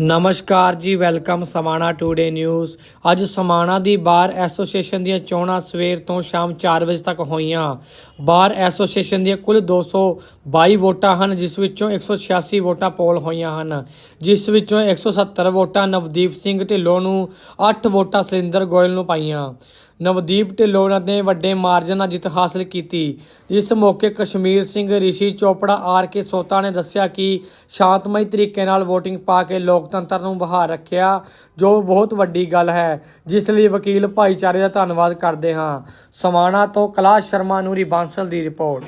ਨਮਸਕਾਰ ਜੀ, welcome Samana today news. ਅੱਜ ਸਮਾਣਾ ਦੀ ਬਾਰ ਐਸੋਸੀਏਸ਼ਨ ਦੀਆਂ ਚੋਣਾਂ ਸਵੇਰ ਤੋਂ ਸ਼ਾਮ 4 ਵਜੇ ਤੱਕ ਹੋਈਆਂ। ਬਾਰ ਐਸੋਸੀਏਸ਼ਨ ਦੀਆਂ ਕੁੱਲ 222 ਵੋਟਾਂ ਹਨ, ਜਿਸ ਵਿੱਚੋਂ 186 ਵੋਟਾਂ ਪੋਲ ਹੋਈਆਂ ਹਨ। ਜਿਸ ਵਿੱਚੋਂ 170 ਵੋਟਾਂ ਨਵਦੀਪ ਸਿੰਘ ਢਿੱਲੋਂ ਨੂੰ 8 ਵੋਟਾਂ ਸਲਿੰਦਰ ਗੋਇਲ ਨੂੰ ਪਾਈਆਂ। ਨਵਦੀਪ ਢਿੱਲੋਂ ਨੇ ਵੱਡੇ ਮਾਰਜਨ ਨਾਲ ਜਿੱਤ ਹਾਸਲ ਕੀਤੀ। ਇਸ ਮੌਕੇ ਕਸ਼ਮੀਰ ਸਿੰਘ ਰਿਸ਼ੀ ਚੋਪੜਾ, ਆਰ ਕੇ ਸੋਤਾ ਨੇ ਦੱਸਿਆ ਕਿ ਸ਼ਾਂਤਮਈ ਤਰੀਕੇ ਨਾਲ VOTING ਪਾ ਕੇ ਲੋਕਤੰਤਰ ਨੂੰ ਬਹਾਰ ਰੱਖਿਆ, ਜੋ ਬਹੁਤ ਵੱਡੀ ਗੱਲ ਹੈ, ਜਿਸ ਲਈ ਵਕੀਲ ਭਾਈਚਾਰੇ ਦਾ ਧੰਨਵਾਦ ਕਰਦੇ ਹਾਂ। ਸਮਾਣਾ ਤੋਂ ਕੈਲਾਸ਼ ਸ਼ਰਮਾ ਨੂਰੀ ਬਾਂਸਲ ਦੀ ਰਿਪੋਰਟ।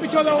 ਪਿੱਛੋਂ ਲਓ।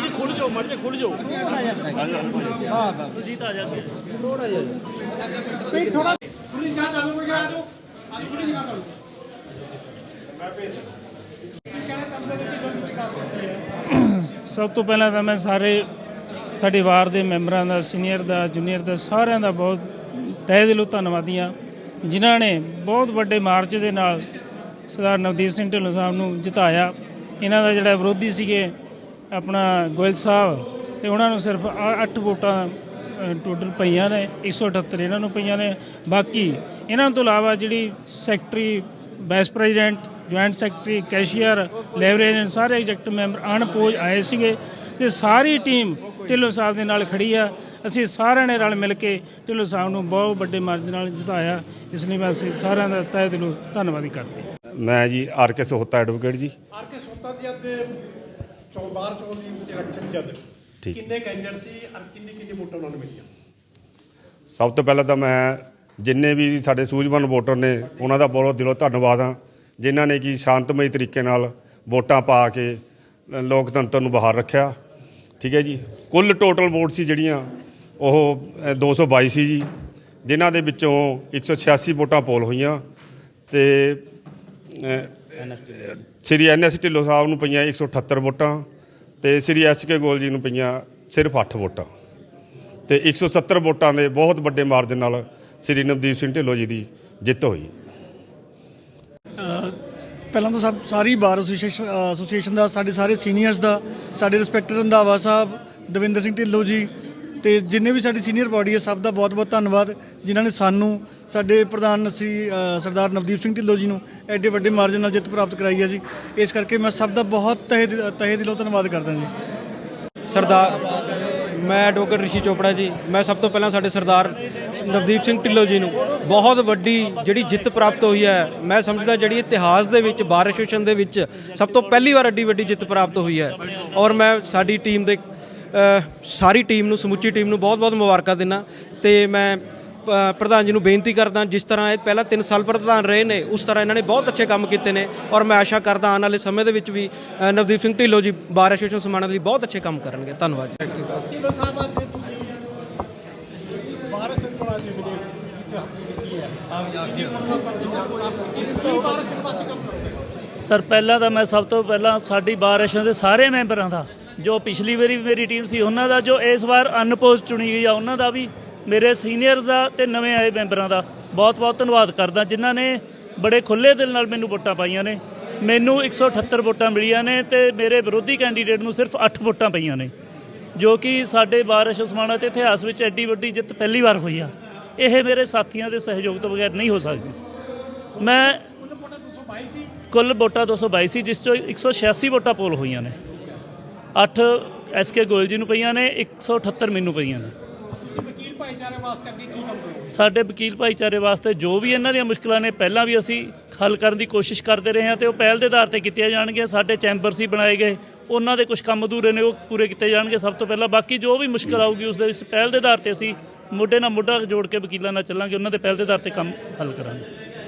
ਜੀ ਖੁੱਲ ਜਾਓ ਜਾ ਖੁੱਲ ਜਾਓ। ਹਾਂ ਆ ਜਾ ਥੋੜਾ ਚਾਲੂ ਹੋ ਗਿਆ ਅੱਜ ਚਾਲੂ ਮੈਂ ਸਭ ਤੋਂ ਪਹਿਲਾਂ ਤਾਂ ਮੈਂ ਸਾਰੇ ਸਾਡੇ ਵਾਰ ਦੇ ਮੈਂਬਰਾਂ ਦਾ ਸੀਨੀਅਰ ਦਾ ਜੂਨੀਅਰ ਦਾ ਸਾਰਿਆਂ ਦਾ ਬਹੁਤ ਤਹਿ ਦਿਲੋਂ ਧੰਨਵਾਦੀ ਹਾਂ ਜਿਨ੍ਹਾਂ ਨੇ ਬਹੁਤ ਵੱਡੇ ਮਾਰਚ ਦੇ ਨਾਲ ਸਰਦਾਰ ਨਵਦੀਪ ਸਿੰਘ ਢਿੱਲੋਂ ਸਾਹਿਬ ਨੂੰ ਜਿਤਾਇਆ। ਇਹਨਾਂ ਦਾ ਜਿਹੜਾ ਵਿਰੋਧੀ ਸੀਗੇ ਆਪਣਾ ਗੋਇਲ ਸਾਹਿਬ ਤੇ ਉਹਨਾਂ ਨੂੰ ਸਿਰਫ 8 ਵੋਟਾਂ ਟੋਟਲ ਪਈਆਂ ਨੇ 178 ਇਹਨਾਂ ਨੂੰ ਪਈਆਂ ਨੇ। ਬਾਕੀ ਇਹਨਾਂ ਤੋਂ ਇਲਾਵਾ ਜਿਹੜੀ secretary vice president joint secretary cashier librarian ਸਾਰੇ ਐਗਜ਼ੈਕਟਿਵ ਮੈਂਬਰ ਅਣਪੋਜ ਆਏ ਸੀਗੇ ਤੇ ਸਾਰੀ ਟੀਮ ਢਿੱਲੋਂ ਸਾਹਿਬ ਦੇ ਨਾਲ ਖੜੀ ਆ। ਅਸੀਂ ਸਾਰਿਆਂ ਨੇ ਰਲ ਮਿਲ ਕੇ ਢਿੱਲੋਂ ਸਾਹਿਬ ਨੂੰ ਬਹੁਤ ਵੱਡੇ ਮਾਰਜਨ ਨਾਲ ਜਿਤਾਇਆ। ਇਸ ਲਈ ਮੈਂ ਅਸੀਂ ਸਾਰਿਆਂ ਦਾ ਤਹਿ ਦਿਲੋਂ ਧੰਨਵਾਦ ਕਰਦੇ ਹਾਂ। ਮੈਂ ਜੀ R K Sohta advocate ji. R K Sota ਦੀ ਅੱਜ ਚੋਣ ਬਾਹਰ ਚੋਣ ਦੀ ਇਲੈਕਸ਼ਨ ਠੀਕ। ਕਿੰਨੇ ਕੈਂਡੀਡੇਟ ਸੀ ਔਰ ਕਿੰਨੀ ਕਿੰਨੀ ਵੋਟਾਂ ਉਹਨਾਂ ਨੂੰ ਮਿਲੀਆਂ? ਸਭ ਤੋਂ ਪਹਿਲਾਂ ਤਾਂ ਮੈਂ ਜਿੰਨੇ ਵੀ ਸਾਡੇ ਸੂਝਵਾਨ ਵੋਟਰ ਨੇ ਉਹਨਾਂ ਦਾ ਬਹੁਤ ਦਿਲੋਂ ਧੰਨਵਾਦ ਹਾਂ। ਜਿਨ੍ਹਾਂ ਨੇ ਕਿ ਸ਼ਾਂਤਮਈ ਤਰੀਕੇ ਨਾਲ ਵੋਟਾਂ ਪਾ ਕੇ ਲੋਕਤੰਤਰ ਨੂੰ ਬਾਹਰ ਰੱਖਿਆ। ਠੀਕ ਹੈ ਜੀ। ਕੁੱਲ ਟੋਟਲ ਵੋਟ ਸੀ ਜਿਹੜੀਆਂ ਉਹ ਅ, 222 ਸੀ ਜੀ ਜਿਨ੍ਹਾਂ ਦੇ ਵਿੱਚੋਂ 186 ਵੋਟਾਂ ਪੋਲ ਹੋਈਆਂ। ਤੇ ਸ੍ਰੀ ਐਨਐਸ ਢਿੱਲੋਂ ਸਾਹਿਬ ਨੂੰ ਪਈਆਂ 178 ਵੋਟਾਂ ਤੇ ਸ੍ਰੀ ਐਸਕੇ ਗੋਲ ਜੀ ਨੂੰ ਪਈਆਂ ਸਿਰਫ 8 ਵੋਟਾਂ। ਤੇ 170 ਵੋਟਾਂ ਦੇ ਬਹੁਤ ਵੱਡੇ ਮਾਰਜਨ ਨਾਲ ਸ੍ਰੀ ਨਵਦੀਪ ਸਿੰਘ ਢਿੱਲੋਂ ਜੀ ਦੀ ਜਿੱਤ ਹੋਈ। ਪਹਿਲਾਂ ਤਾਂ ਸਭ ਸਾਰੀ ਬਾਰ ਐਸੋਸੀਏਸ਼ਨ ਐਸੋਸੀਏਸ਼ਨ ਦਾ, ਸਾਡੇ ਸਾਰੇ ਸੀਨੀਅਰਸ ਦਾ, ਸਾਡੇ ਰਿਸਪੈਕਟਡ ਰੰਧਾਵਾ ਸਾਹਿਬ, ਦਵਿੰਦਰ ਸਿੰਘ ਢਿੱਲੋਂ ਜੀ ਤੇ ਜਿੰਨੇ ਵੀ ਸਾਡੀ ਸੀਨੀਅਰ ਬਾਡੀ ਹੈ, ਸਭ ਦਾ ਬਹੁਤ-ਬਹੁਤ ਧੰਨਵਾਦ, ਜਿਨ੍ਹਾਂ ਨੇ ਸਾਨੂੰ, ਸਾਡੇ ਪ੍ਰਧਾਨ ਸੀ ਸਰਦਾਰ ਨਵਦੀਪ ਸਿੰਘ ਢਿੱਲੋਂ ਜੀ ਨੂੰ ਐਡੇ ਵੱਡੇ ਮਾਰਜਨ ਨਾਲ ਜਿੱਤ ਪ੍ਰਾਪਤ ਕਰਾਈ ਹੈ ਜੀ। ਇਸ ਕਰਕੇ ਮੈਂ ਸਭ ਦਾ ਬਹੁਤ ਤਹਿ ਦਿ- ਤਹਿ ਦਿਲੋਂ ਧੰਨਵਾਦ ਕਰਦਾ ਜੀ। ਸਰਦਾਰ, ਮੈਂ ਐਡਵੋਕੇਟ ਰਿਸ਼ੀ ਚੋਪੜਾ ਜੀ, ਮੈਂ ਸਭ ਤੋਂ ਪਹਿਲਾਂ ਸਾਡੇ ਸਰਦਾਰ ਨਵਦੀਪ ਸਿੰਘ ਢਿੱਲੋਂ ਜੀ ਨੂੰ ਬਹੁਤ ਵੱਡੀ ਜਿਹੜੀ ਜਿੱਤ ਪ੍ਰਾਪਤ ਹੋਈ ਹੈ, ਮੈਂ ਸਮਝਦਾ ਜਿਹੜੀ ਇਤਿਹਾਸ ਦੇ ਵਿੱਚ ਬਾਰ ਐਸੋਸੀਏਸ਼ਨ ਦੇ ਵਿੱਚ ਸਭ ਤੋਂ ਪਹਿਲੀ ਵਾਰ ਐਡੀ ਵੱਡੀ ਜਿੱਤ ਪ੍ਰਾਪਤ ਹੋਈ ਹੈ। ਔਰ ਮੈਂ ਸਾਡੀ ਟੀਮ ਦੇ ਸਾਰੀ ਟੀਮ ਨੂੰ ਸਮੁੱਚੀ ਟੀਮ ਨੂੰ ਬਹੁਤ-ਬਹੁਤ ਮੁਬਾਰਕਾਂ ਦਿੰਦਾ। ਤੇ ਮੈਂ ਪ੍ਰਧਾਨ ਜੀ ਨੂੰ ਬੇਨਤੀ ਕਰਦਾ ਜਿਸ ਤਰ੍ਹਾਂ ਇਹ ਪਹਿਲਾਂ 3 ਸਾਲ ਪ੍ਰਧਾਨ ਰਹੇ ਨੇ ਉਸ ਤਰ੍ਹਾਂ ਇਹਨਾਂ ਨੇ ਬਹੁਤ ਅੱਛੇ ਕੰਮ ਕੀਤੇ ਨੇ। ਔਰ ਮੈਂ ਆਸ਼ਾ ਕਰਦਾ ਆਉਣ ਵਾਲੇ ਸਮੇਂ ਦੇ ਵਿੱਚ ਵੀ ਨਵਦੀਪ ਸਿੰਘ ਢਿੱਲੋਂ ਜੀ ਬਾਰ ਐਸੋਸੀਏਸ਼ਨ ਸਮਾਣਾ ਲਈ ਬਹੁਤ ਅੱਛੇ ਕੰਮ ਕਰਨਗੇ। ਧੰਨਵਾਦ ਜੀ। ਕਿਲੋ ਸਾਹਿਬ ਅੱਜ ਤੁਸੀਂ ਬਾਹਰ ਸੇ ਥੋੜਾ ਜਿਹਾ ਵੀਡੀਓ ਇੱਥੇ ਹੱਥ ਕੀਤੀ ਹੈ। ਆਪ ਜਾ ਕਰੋਗੇ ਸਰ ਪਹਿਲਾਂ ਤਾਂ ਮੈਂ ਸਭ ਤੋਂ ਪਹਿਲਾਂ ਸਾਡੀ ਬਾਰਿਸ਼ਾਂ ਦੇ ਸਾਰੇ ਮੈਂਬਰਾਂ ਦਾ ਜੋ ਪਿਛਲੀ ਵਾਰੀ ਮੇਰੀ ਟੀਮ ਸੀ ਉਹਨਾਂ ਦਾ ਜੋ ਇਸ ਵਾਰ ਅਨਪੋਜ਼ ਚੁਣੀ ਗਈ ਆ ਉਹਨਾਂ ਦਾ ਵੀ ਮੇਰੇ ਸੀਨੀਅਰਸ ਦਾ ਤੇ ਨਵੇਂ ਆਏ ਮੈਂਬਰਾਂ ਦਾ ਬਹੁਤ-ਬਹੁਤ ਧੰਨਵਾਦ ਕਰਦਾ ਜਿਨ੍ਹਾਂ ਨੇ ਬੜੇ ਖੁੱਲੇ ਦਿਲ ਨਾਲ ਮੈਨੂੰ ਵੋਟਾਂ ਪਾਈਆਂ ਨੇ। ਮੈਨੂੰ 178 ਵੋਟਾਂ ਮਿਲੀਆਂ ਨੇ ਤੇ ਮੇਰੇ ਵਿਰੋਧੀ ਕੈਂਡੀਡੇਟ ਨੂੰ ਸਿਰਫ 8 ਵੋਟਾਂ ਪਈਆਂ ਨੇ ਜੋ ਕਿ ਸਾਡੇ ਬਾਰਿਸ਼ ਉਸਮਾਨਾ ਤੇ ਇਤਿਹਾਸ ਵਿੱਚ ਐਡੀ ਵੱਡੀ ਜਿੱਤ ਪਹਿਲੀ ਵਾਰ ਹੋਈ ਆ। ਇਹ ਮੇਰੇ ਸਾਥੀਆਂ ਦੇ ਸਹਿਯੋਗ ਤੋਂ ਬਗੈਰ ਨਹੀਂ ਹੋ ਸਕਦੀ ਸੀ। ਮੈਂ ਕੁੱਲ ਵੋਟਾਂ 222 ਸੀ ਕੁੱਲ ਵੋਟਾਂ 222 ਸੀ ਜਿਸ ਚੋਂ 186 ਵੋਟਾਂ ਪੋਲ ਹੋਈਆਂ ਨੇ। 8 ਐਸਕੇ ਗੋਇਲ ਜੀ ਨੂੰ ਪਈਆਂ ਨੇ 178 ਮੈਨੂੰ ਪਈਆਂ ਨੇ। ਤੁਸੀਂ ਵਕੀਲ ਭਾਈਚਾਰੇ ਵਾਸਤੇ ਅੱਗੇ ਕੀ ਕੰਮ ਕਰੋਗੇ ਸਾਡੇ ਵਕੀਲ ਭਾਈਚਾਰੇ ਵਾਸਤੇ ਜੋ ਵੀ ਇਹਨਾਂ ਦੀਆਂ ਮੁਸ਼ਕਲਾਂ ਨੇ ਪਹਿਲਾਂ ਵੀ ਅਸੀਂ ਹੱਲ ਕਰਨ ਦੀ ਕੋਸ਼ਿਸ਼ ਕਰਦੇ ਰਹੇ ਹਾਂ ਤੇ ਉਹ ਪਹਿਲ ਦੇ ਆਧਾਰ ਤੇ ਕੀਤੀਆਂ ਜਾਣਗੀਆਂ। ਸਾਡੇ ਚੈਂਬਰ ਸੀ ਬਣਾਏ ਗਏ ਉਹਨਾਂ ਦੇ ਕੁਝ ਕੰਮ ਅਧੂਰੇ ਨੇ ਉਹ ਪੂਰੇ ਕੀਤੇ ਜਾਣਗੇ ਸਭ ਤੋਂ ਪਹਿਲਾਂ। ਬਾਕੀ ਜੋ ਵੀ ਮੁਸ਼ਕਲ ਆਊਗੀ ਉਸ ਦੇ ਇਸ ਪਹਿਲ ਦੇ ਆਧਾਰ ਤੇ ਅਸੀਂ ਮੋਢੇ ਨਾਲ ਮੋਢਾ ਜੋੜ ਕੇ ਵਕੀਲਾਂ ਨਾਲ ਚੱਲਾਂਗੇ ਉਹਨਾਂ ਦੇ ਪਹਿਲ ਦੇ ਆਧਾਰ ਤੇ ਕੰਮ ਹੱਲ ਕਰਾਂਗੇ।